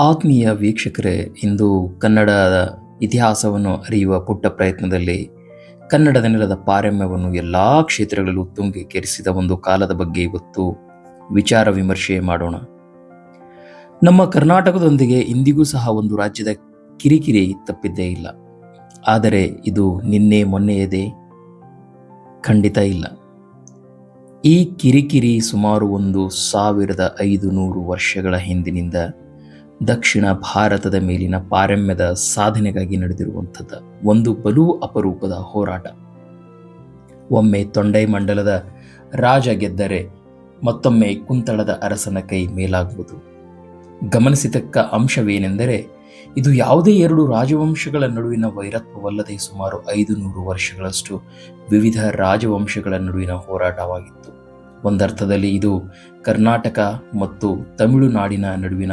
ಆತ್ಮೀಯ ವೀಕ್ಷಕರೇ, ಇಂದು ಕನ್ನಡದ ಇತಿಹಾಸವನ್ನು ಅರಿಯುವ ಪುಟ್ಟ ಪ್ರಯತ್ನದಲ್ಲಿ ಕನ್ನಡದ ನೆಲದ ಪಾರಮ್ಯವನ್ನು ಎಲ್ಲ ಕ್ಷೇತ್ರಗಳಲ್ಲೂ ತುಂಗಿಕೆರಿಸಿದ ಒಂದು ಕಾಲದ ಬಗ್ಗೆ ಇವತ್ತು ವಿಚಾರ ವಿಮರ್ಶೆ ಮಾಡೋಣ. ನಮ್ಮ ಕರ್ನಾಟಕದೊಂದಿಗೆ ಇಂದಿಗೂ ಸಹ ಒಂದು ರಾಜ್ಯದ ಕಿರಿಕಿರಿ ತಪ್ಪಿದ್ದೇ ಇಲ್ಲ. ಆದರೆ ಇದು ನಿನ್ನೆ ಮೊನ್ನೆಯದೇ ಖಂಡಿತ ಇಲ್ಲ. ಈ ಕಿರಿಕಿರಿ ಸುಮಾರು ಒಂದು ಸಾವಿರದ ಐದು ನೂರು ವರ್ಷಗಳ ಹಿಂದಿನಿಂದ ದಕ್ಷಿಣ ಭಾರತದ ಮೇಲಿನ ಪಾರಮ್ಯದ ಸಾಧನೆಗಾಗಿ ನಡೆದಿರುವಂಥದ್ದು ಒಂದು ಬಲು ಅಪರೂಪದ ಹೋರಾಟ. ಒಮ್ಮೆ ತೊಂಡೈ ಮಂಡಲದ ರಾಜ ಗೆದ್ದರೆ ಮತ್ತೊಮ್ಮೆ ಕುಂತಳದ ಅರಸನ ಕೈ ಮೇಲಾಗುವುದು. ಗಮನಿಸತಕ್ಕ ಅಂಶವೇನೆಂದರೆ, ಇದು ಯಾವುದೇ ಎರಡು ರಾಜವಂಶಗಳ ನಡುವಿನ ವೈರತ್ವವಲ್ಲದೆ ಸುಮಾರು ಐದು ನೂರು ವರ್ಷಗಳಷ್ಟು ವಿವಿಧ ರಾಜವಂಶಗಳ ನಡುವಿನ ಹೋರಾಟವಾಗಿತ್ತು. ಒಂದರ್ಥದಲ್ಲಿ ಇದು ಕರ್ನಾಟಕ ಮತ್ತು ತಮಿಳುನಾಡಿನ ನಡುವಿನ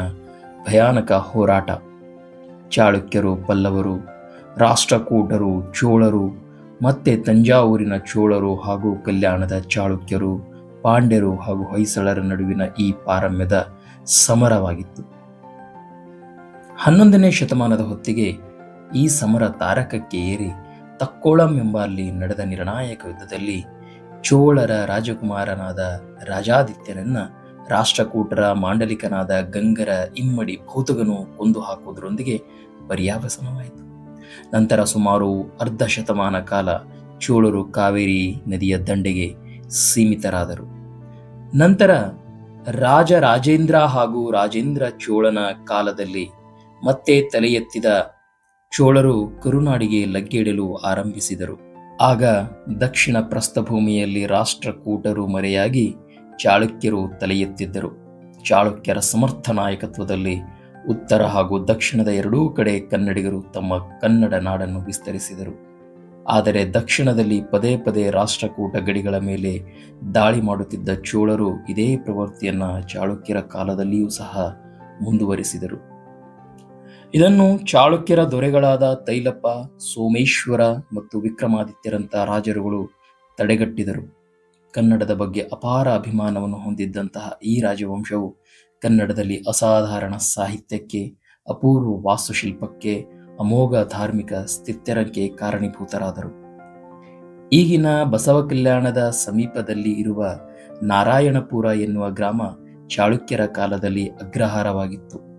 ಭಯಾನಕ ಹೋರಾಟ. ಚಾಳುಕ್ಯರು ಪಲ್ಲವರು ರಾಷ್ಟ್ರಕೂಟರು, ಚೋಳರು, ಮತ್ತೆ ತಂಜಾವೂರಿನ ಚೋಳರು ಹಾಗೂ ಕಲ್ಯಾಣದ ಚಾಳುಕ್ಯರು, ಪಾಂಡ್ಯರು ಹಾಗೂ ಹೊಯ್ಸಳರ ನಡುವಿನ ಈ ಪಾರಮ್ಯದ ಸಮರವಾಗಿತ್ತು. ಹನ್ನೊಂದನೇ ಶತಮಾನದ ಹೊತ್ತಿಗೆ ಈ ಸಮರ ತಾರಕಕ್ಕೆ ಏರಿ ತಕ್ಕೋಳಂ ಎಂಬಲ್ಲಿ ನಡೆದ ನಿರ್ಣಾಯಕ ಯುದ್ಧದಲ್ಲಿ ಚೋಳರ ರಾಜಕುಮಾರನಾದ ರಾಜಾದಿತ್ಯನನ್ನ ರಾಷ್ಟ್ರಕೂಟರ ಮಾಂಡಲಿಕನಾದ ಗಂಗರ ಇಮ್ಮಡಿ ಭೌತಗನು ಕೊಂದು ಹಾಕುವುದರೊಂದಿಗೆ ಪರ್ಯಾವಸನವಾಯಿತು. ನಂತರ ಸುಮಾರು ಅರ್ಧ ಶತಮಾನ ಕಾಲ ಚೋಳರು ಕಾವೇರಿ ನದಿಯ ದಂಡೆಗೆ ಸೀಮಿತರಾದರು. ನಂತರ ರಾಜ ರಾಜೇಂದ್ರ ಹಾಗೂ ರಾಜೇಂದ್ರ ಚೋಳನ ಕಾಲದಲ್ಲಿ ಮತ್ತೆ ತಲೆ ಎತ್ತಿದ ಚೋಳರು ಕರುನಾಡಿಗೆ ಲಗ್ಗೆಯಿಡಲು ಆರಂಭಿಸಿದರು. ಆಗ ದಕ್ಷಿಣ ಪ್ರಸ್ಥಭೂಮಿಯಲ್ಲಿ ರಾಷ್ಟ್ರಕೂಟರು ಮರೆಯಾಗಿ ಚಾಳುಕ್ಯರು ತಲೆ ಎತ್ತಿದ್ದರು ಚಾಳುಕ್ಯರ ಸಮರ್ಥ ನಾಯಕತ್ವದಲ್ಲಿ ಉತ್ತರ ಹಾಗೂ ದಕ್ಷಿಣದ ಎರಡೂ ಕಡೆ ಕನ್ನಡಿಗರು ತಮ್ಮ ಕನ್ನಡ ನಾಡನ್ನು ವಿಸ್ತರಿಸಿದರು. ಆದರೆ ದಕ್ಷಿಣದಲ್ಲಿ ಪದೇ ಪದೇ ರಾಷ್ಟ್ರಕೂಟ ಗಡಿಗಳ ಮೇಲೆ ದಾಳಿ ಮಾಡುತ್ತಿದ್ದ ಚೋಳರು ಇದೇ ಪ್ರವೃತ್ತಿಯನ್ನು ಚಾಳುಕ್ಯರ ಕಾಲದಲ್ಲಿಯೂ ಸಹ ಮುಂದುವರಿಸಿದರು. ಇದನ್ನು ಚಾಳುಕ್ಯರ ದೊರೆಗಳಾದ ತೈಲಪ್ಪ, ಸೋಮೇಶ್ವರ ಮತ್ತು ವಿಕ್ರಮಾದಿತ್ಯರಂಥ ರಾಜರುಗಳು ತಡೆಗಟ್ಟಿದರು. ಕನ್ನಡದ ಬಗ್ಗೆ ಅಪಾರ ಅಭಿಮಾನವನ್ನು ಹೊಂದಿದ್ದಂತಹ ಈ ರಾಜವಂಶವು ಕನ್ನಡದಲ್ಲಿ ಅಸಾಧಾರಣ ಸಾಹಿತ್ಯಕ್ಕೆ, ಅಪೂರ್ವ ವಾಸ್ತುಶಿಲ್ಪಕ್ಕೆ, ಅಮೋಘ ಧಾರ್ಮಿಕ ಸ್ಥಿತ್ಯರಕ್ಕೆ ಕಾರಣೀಭೂತರಾದರು. ಈಗಿನ ಬಸವ ಕಲ್ಯಾಣದ ಸಮೀಪದಲ್ಲಿ ಇರುವ ನಾರಾಯಣಪುರ ಎನ್ನುವ ಗ್ರಾಮ ಚಾಳುಕ್ಯರ ಕಾಲದಲ್ಲಿ ಅಗ್ರಹಾರವಾಗಿತ್ತು.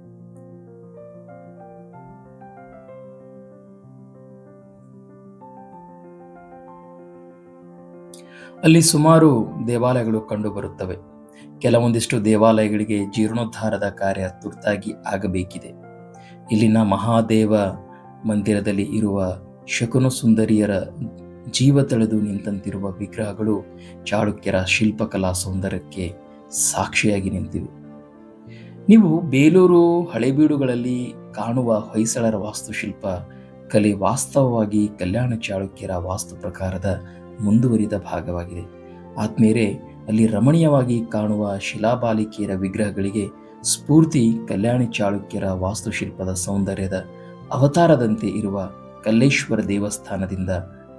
ಅಲ್ಲಿ ಸುಮಾರು ದೇವಾಲಯಗಳು ಕಂಡುಬರುತ್ತವೆ ಕೆಲವೊಂದಿಷ್ಟು ದೇವಾಲಯಗಳಿಗೆ ಜೀರ್ಣೋದ್ಧಾರದ ಕಾರ್ಯ ತುರ್ತಾಗಿ ಆಗಬೇಕಿದೆ. ಇಲ್ಲಿನ ಮಹಾದೇವ ಮಂದಿರದಲ್ಲಿ ಇರುವ ಶಕುನ ಸುಂದರಿಯರ ಜೀವ ತಳೆದು ನಿಂತಂತಿರುವ ವಿಗ್ರಹಗಳು ಚಾಳುಕ್ಯರ ಶಿಲ್ಪಕಲಾ ಸೌಂದರ್ಯಕ್ಕೆ ಸಾಕ್ಷಿಯಾಗಿ ನಿಂತಿವೆ. ನೀವು ಬೇಲೂರು ಹಳೆಬೀಡುಗಳಲ್ಲಿ ಕಾಣುವ ಹೊಯ್ಸಳರ ವಾಸ್ತುಶಿಲ್ಪ ಕಲೆ ವಾಸ್ತವವಾಗಿ ಕಲ್ಯಾಣ ಚಾಳುಕ್ಯರ ವಾಸ್ತು ಪ್ರಕಾರದ ಮುಂದುವರಿದ ಭಾಗವಾಗಿದೆ. ಆತ್ಮೇರೆ ಅಲ್ಲಿ ರಮಣೀಯವಾಗಿ ಕಾಣುವ ಶಿಲಾಬಾಲಿಕೆಯರ ವಿಗ್ರಹಗಳಿಗೆ ಸ್ಫೂರ್ತಿ ಕಲ್ಯಾಣಿ ಚಾಳುಕ್ಯರ ವಾಸ್ತುಶಿಲ್ಪದ ಸೌಂದರ್ಯದ ಅವತಾರದಂತೆ ಇರುವ ಕಲ್ಲೇಶ್ವರ ದೇವಸ್ಥಾನದಿಂದ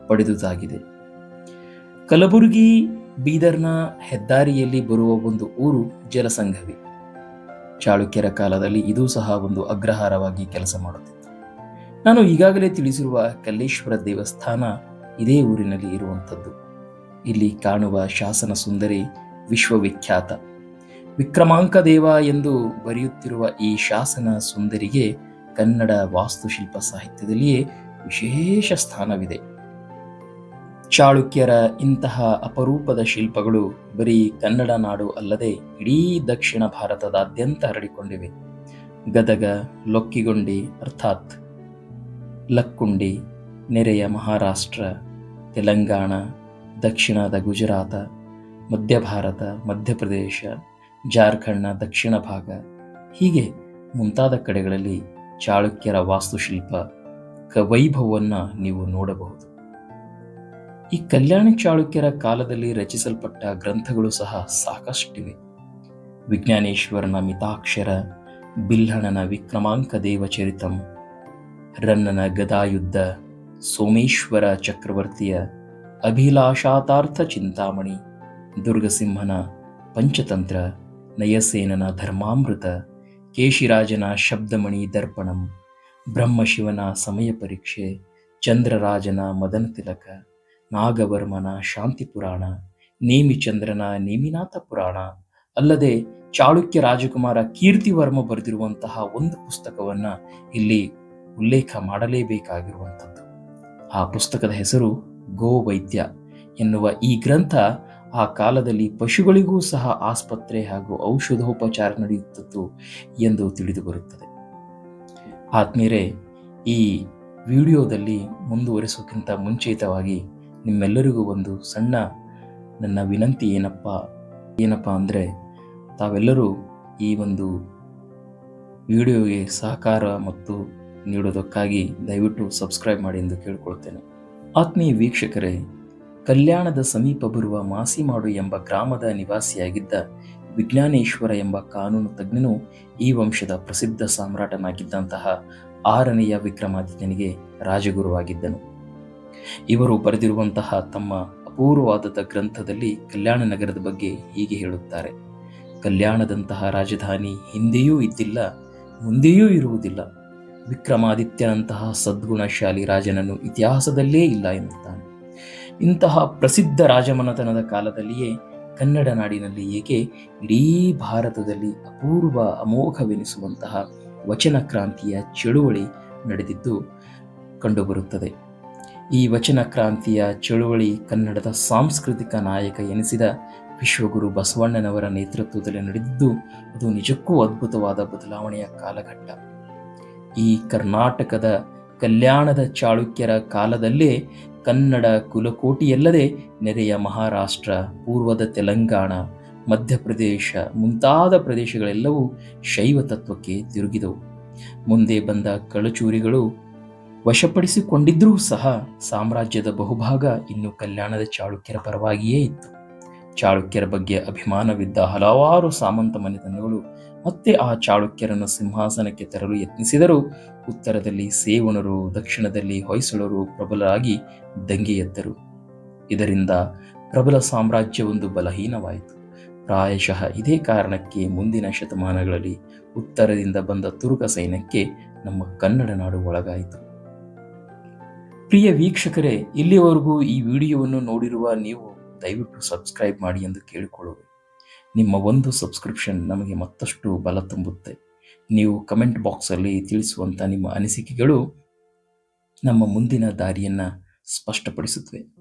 ಪಡೆದುದಾಗಿದೆ. ಕಲಬುರಗಿ ಬೀದರ್ನ ಹೆದ್ದಾರಿಯಲ್ಲಿ ಬರುವ ಒಂದು ಊರು ಜಲಸಂಘವಿ. ಚಾಳುಕ್ಯರ ಕಾಲದಲ್ಲಿ ಇದೂ ಸಹ ಒಂದು ಅಗ್ರಹಾರವಾಗಿ ಕೆಲಸ ಮಾಡುತ್ತಿತ್ತು. ನಾನು ಈಗಾಗಲೇ ತಿಳಿಸಿರುವ ಕಲ್ಲೇಶ್ವರ ದೇವಸ್ಥಾನ ಇದೇ ಊರಿನಲ್ಲಿ ಇರುವಂಥದ್ದು. ಇಲ್ಲಿ ಕಾಣುವ ಶಾಸನ ಸುಂದರಿ ವಿಶ್ವವಿಖ್ಯಾತ. ವಿಕ್ರಮಾಂಕ ದೇವ ಎಂದು ಬರೆಯುತ್ತಿರುವ ಈ ಶಾಸನ ಸುಂದರಿಗೆ ಕನ್ನಡ ವಾಸ್ತುಶಿಲ್ಪ ಸಾಹಿತ್ಯದಲ್ಲಿಯೇ ವಿಶೇಷ ಸ್ಥಾನವಿದೆ. ಚಾಳುಕ್ಯರ ಇಂತಹ ಅಪರೂಪದ ಶಿಲ್ಪಗಳು ಬರೀ ಕನ್ನಡ ನಾಡು ಅಲ್ಲದೆ ಇಡೀ ದಕ್ಷಿಣ ಭಾರತದಾದ್ಯಂತ ಹರಡಿಕೊಂಡಿವೆ. ಗದಗ, ಲೊಕ್ಕಿಗೊಂಡಿ, ಅರ್ಥಾತ್ ಲಕ್ಕುಂಡಿ, ನೆರೆಯ ಮಹಾರಾಷ್ಟ್ರ ತೆಲಂಗಾಣ, ದಕ್ಷಿಣದ ಗುಜರಾತ, ಮಧ್ಯ ಭಾರತ ಮಧ್ಯಪ್ರದೇಶ ಜಾರ್ಖಂಡ್ನ ದಕ್ಷಿಣ ಭಾಗ, ಹೀಗೆ ಮುಂತಾದ ಕಡೆಗಳಲ್ಲಿ ಚಾಳುಕ್ಯರ ವಾಸ್ತುಶಿಲ್ಪ ವೈಭವವನ್ನು ನೀವು ನೋಡಬಹುದು. ಈ ಕಲ್ಯಾಣ ಚಾಳುಕ್ಯರ ಕಾಲದಲ್ಲಿ ರಚಿಸಲ್ಪಟ್ಟ ಗ್ರಂಥಗಳು ಸಹ ಸಾಕಷ್ಟಿವೆ. ವಿಜ್ಞಾನೇಶ್ವರನ ಮಿತಾಕ್ಷರ, ಬಿಲ್ಹಣನ ವಿಕ್ರಮಾಂಕ ದೇವಚರಿತಂ, ರನ್ನನ ಗದಾಯುದ್ಧ ಸೋಮೇಶ್ವರ ಚಕ್ರವರ್ತಿಯ ಅಭಿಲಾಷಾತಾರ್ಥ ಚಿಂತಾಮಣಿ, ದುರ್ಗಸಿಂಹನ ಪಂಚತಂತ್ರ, ನಯಸೇನನ ಧರ್ಮಾಮೃತ, ಕೇಶಿರಾಜನ ಶಬ್ದಮಣಿ ದರ್ಪಣಂ, ಬ್ರಹ್ಮಶಿವನ ಸಮಯ ಪರೀಕ್ಷೆ, ಚಂದ್ರರಾಜನ ಮದನ ತಿಲಕ, ನಾಗವರ್ಮನ ಶಾಂತಿ ಪುರಾಣ, ನೇಮಿಚಂದ್ರನ ನೇಮಿನಾಥ ಪುರಾಣ, ಅಲ್ಲದೆ ಚಾಳುಕ್ಯ ರಾಜಕುಮಾರ ಕೀರ್ತಿವರ್ಮ ಬರೆದಿರುವಂತಹ ಒಂದು ಪುಸ್ತಕವನ್ನ ಇಲ್ಲಿ ಉಲ್ಲೇಖ ಮಾಡಲೇಬೇಕಾಗಿರುವಂಥದ್ದು. ಆ ಪುಸ್ತಕದ ಹೆಸರು ಗೋವೈದ್ಯ ಎನ್ನುವ ಈ ಗ್ರಂಥ ಆ ಕಾಲದಲ್ಲಿ ಪಶುಗಳಿಗೂ ಸಹ ಆಸ್ಪತ್ರೆ ಹಾಗೂ ಔಷಧೋಪಚಾರ ನಡೆಯುತ್ತಿತ್ತು ಎಂದು ತಿಳಿದು ಬರುತ್ತದೆ. ಈ ವಿಡಿಯೋದಲ್ಲಿ ಮುಂದುವರಿಸೋಕ್ಕಿಂತ ಮುಂಚಿತವಾಗಿ ನಿಮ್ಮೆಲ್ಲರಿಗೂ ಒಂದು ಸಣ್ಣ ನನ್ನ ವಿನಂತಿ ಏನಪ್ಪ ಏನಪ್ಪ ಅಂದರೆ ತಾವೆಲ್ಲರೂ ಈ ಒಂದು ವಿಡಿಯೋಗೆ ಸಹಕಾರ ಮತ್ತು ನೀಡೋದಕ್ಕಾಗಿ ದಯವಿಟ್ಟು ಸಬ್ಸ್ಕ್ರೈಬ್ ಮಾಡಿ ಎಂದು ಕೇಳಿಕೊಳ್ತೇನೆ. ಆತ್ಮೀಯ ವೀಕ್ಷಕರೇ, ಕಲ್ಯಾಣದ ಸಮೀಪ ಬರುವ ಮಾಸಿಮಾಡು ಎಂಬ ಗ್ರಾಮದ ನಿವಾಸಿಯಾಗಿದ್ದ ವಿಜ್ಞಾನೇಶ್ವರ ಎಂಬ ಕಾನೂನು ತಜ್ಞನು ಈ ವಂಶದ ಪ್ರಸಿದ್ಧ ಸಾಮ್ರಾಟನಾಗಿದ್ದಂತಹ ಆರನೆಯ ವಿಕ್ರಮಾದಿತ್ಯನಿಗೆ ರಾಜಗುರುವಾಗಿದ್ದನು. ಇವರು ಬರೆದಿರುವಂತಹ ತಮ್ಮ ಅಪೂರ್ವವಾದ ಗ್ರಂಥದಲ್ಲಿ ಕಲ್ಯಾಣ ನಗರದ ಬಗ್ಗೆ ಹೀಗೆ ಹೇಳುತ್ತಾರೆ. ಕಲ್ಯಾಣದಂತಹ ರಾಜಧಾನಿ ಹಿಂದೆಯೂ ಇದ್ದಿಲ್ಲ, ಮುಂದೆಯೂ ಇರುವುದಿಲ್ಲ. ವಿಕ್ರಮಾದಿತ್ಯನಂತಹ ಸದ್ಗುಣಶಾಲಿ ರಾಜನನ್ನು ಇತಿಹಾಸದಲ್ಲೇ ಇಲ್ಲ ಎನ್ನುತ್ತಾನೆ. ಇಂತಹ ಪ್ರಸಿದ್ಧ ರಾಜಮನತನದ ಕಾಲದಲ್ಲಿಯೇ ಕನ್ನಡ ನಾಡಿನಲ್ಲಿ ಏಕೆ ಇಡೀ ಭಾರತದಲ್ಲಿ ಅಪೂರ್ವ ಅಮೋಘವೆನಿಸುವಂತಹ ವಚನ ಕ್ರಾಂತಿಯ ಚಳುವಳಿ ನಡೆದಿದ್ದು ಕಂಡುಬರುತ್ತದೆ. ಈ ವಚನ ಕ್ರಾಂತಿಯ ಚಳುವಳಿ ಕನ್ನಡದ ಸಾಂಸ್ಕೃತಿಕ ನಾಯಕ ಎನಿಸಿದ ವಿಶ್ವಗುರು ಬಸವಣ್ಣನವರ ನೇತೃತ್ವದಲ್ಲಿ ನಡೆದಿದ್ದು ಅದು ನಿಜಕ್ಕೂ ಅದ್ಭುತವಾದ ಬದಲಾವಣೆಯ ಕಾಲಘಟ್ಟ. ಈ ಕರ್ನಾಟಕದ ಕಲ್ಯಾಣದ ಚಾಳುಕ್ಯರ ಕಾಲದಲ್ಲೇ ಕನ್ನಡ ಕುಲಕೋಟಿಯಲ್ಲದೆ ನೆರೆಯ ಮಹಾರಾಷ್ಟ್ರ, ಪೂರ್ವದ ತೆಲಂಗಾಣ, ಮಧ್ಯಪ್ರದೇಶ ಮುಂತಾದ ಪ್ರದೇಶಗಳೆಲ್ಲವೂ ಶೈವ ತತ್ವಕ್ಕೆ ತಿರುಗಿದವು. ಮುಂದೆ ಬಂದ ಕಳಚೂರಿಗಳು ವಶಪಡಿಸಿಕೊಂಡಿದ್ದರೂ ಸಹ ಸಾಮ್ರಾಜ್ಯದ ಬಹುಭಾಗ ಇನ್ನು ಕಲ್ಯಾಣದ ಚಾಳುಕ್ಯರ ಪರವಾಗಿಯೇ ಇತ್ತು. ಚಾಳುಕ್ಯರ ಬಗ್ಗೆ ಅಭಿಮಾನವಿದ್ದ ಹಲವಾರು ಸಾಮಂತ ಮನೆತನಗಳು ಮತ್ತೆ ಆ ಚಾಳುಕ್ಯರನ್ನು ಸಿಂಹಾಸನಕ್ಕೆ ತರಲು ಯತ್ನಿಸಿದರು ಉತ್ತರದಲ್ಲಿ ಸೇವಣರು ದಕ್ಷಿಣದಲ್ಲಿ ಹೊಯ್ಸಳರು ಪ್ರಬಲರಾಗಿ ದಂಗೆ ಎದ್ದರು. ಇದರಿಂದ ಪ್ರಬಲ ಸಾಮ್ರಾಜ್ಯವೊಂದು ಬಲಹೀನವಾಯಿತು. ಪ್ರಾಯಶಃ ಇದೇ ಕಾರಣಕ್ಕೆ ಮುಂದಿನ ಶತಮಾನಗಳಲ್ಲಿ ಉತ್ತರದಿಂದ ಬಂದ ತುರುಕ ಸೈನ್ಯಕ್ಕೆ ನಮ್ಮ ಕನ್ನಡ ನಾಡು ಒಳಗಾಯಿತು. ಪ್ರಿಯ ವೀಕ್ಷಕರೇ, ಇಲ್ಲಿವರೆಗೂ ಈ ವಿಡಿಯೋವನ್ನು ನೋಡಿರುವ ನೀವು ದಯವಿಟ್ಟು ಸಬ್ಸ್ಕ್ರೈಬ್ ಮಾಡಿ ಎಂದು ಕೇಳಿಕೊಳ್ಳುವೆ. ನಿಮ್ಮ ಒಂದು ಸಬ್ಸ್ಕ್ರಿಪ್ಷನ್ ನಮಗೆ ಮತ್ತಷ್ಟು ಬಲ ತುಂಬುತ್ತೆ. ನೀವು ಕಮೆಂಟ್ ಬಾಕ್ಸಲ್ಲಿ ತಿಳಿಸುವಂಥ ನಿಮ್ಮ ಅನಿಸಿಕೆಗಳು ನಮ್ಮ ಮುಂದಿನ ದಾರಿಯನ್ನು ಸ್ಪಷ್ಟಪಡಿಸುತ್ತವೆ.